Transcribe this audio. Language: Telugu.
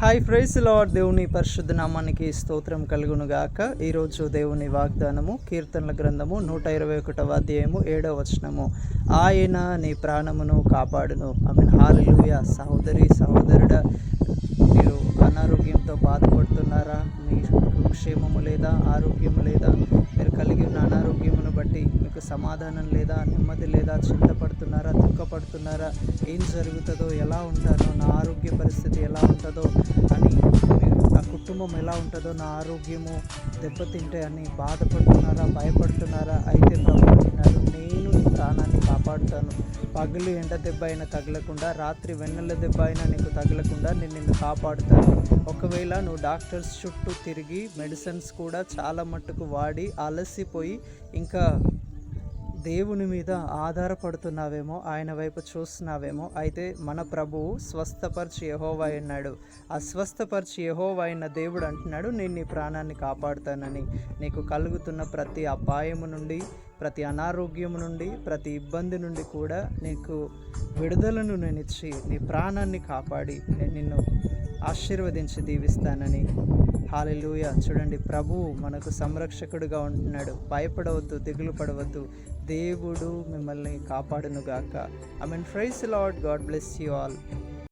హాయ్ ఫ్రైస్ లార్డ్ దేవుని పరిశుద్ధ నామానికి స్తోత్రం కలుగును గాక ఈరోజు దేవుని వాగ్దానము కీర్తనల గ్రంథము నూట ఇరవై ఒకటవ అధ్యాయము ఏడవ వచనము. ఆయన నీ ప్రాణమును కాపాడును. ఐ మీన్ సహోదరి సహోదరుడ మీరు అనారోగ్యంతో బాధపడుతున్నారా? మీకు క్షేమము లేదా ఆరోగ్యము లేదా? మీరు కలిగి ఉన్న అనారోగ్యమును బట్టి మీకు సమాధానం లేదా నెమ్మది లేదా చింతపడుతున్నారా? పడుతున్నారా ఏం జరుగుతుందో ఎలా ఉంటారో నా ఆరోగ్య పరిస్థితి ఎలా ఉంటుందో అని నా కుటుంబం ఎలా ఉంటుందో నా ఆరోగ్యము దెబ్బతింటే అని బాధపడుతున్నారా భయపడుతున్నారా? అయితే ప్రభు అంటున్నాడు నేను నీ ప్రాణాన్ని కాపాడుతాను. పగులు ఎండ దెబ్బ అయినా తగలకుండా రాత్రి వెన్నెల దెబ్బ అయినా నీకు తగలకుండా నేను నిన్ను కాపాడుతాను. ఒకవేళ నువ్వు డాక్టర్స్ చుట్టూ తిరిగి మెడిసిన్స్ కూడా చాలా మట్టుకు వాడి అలసిపోయి ఇంకా దేవుని మీద ఆధారపడుతున్నావేమో ఆయన వైపు చూస్తున్నావేమో అయితే మన ప్రభువు స్వస్థపరిచి యహోవా అన్నాడు. అస్వస్థపరిచి ఎహోవా యహోవా అయిన దేవుడు అంటున్నాడు నేను నీ ప్రాణాన్ని కాపాడుతానని. నీకు కలుగుతున్న ప్రతి అపాయము నుండి ప్రతి అనారోగ్యం నుండి ప్రతి ఇబ్బంది నుండి కూడా నీకు విడుదలను నేను ఇచ్చి నీ ప్రాణాన్ని కాపాడి నేను నిన్ను ఆశీర్వదించి దీవిస్తానని. హాలిలూయ చూడండి ప్రభువు మనకు సంరక్షకుడుగా ఉంటున్నాడు. భయపడవద్దు దిగులు పడవద్దు. దేవుడు మిమ్మల్ని కాపాడునుగాక. I mean praise lord God bless you all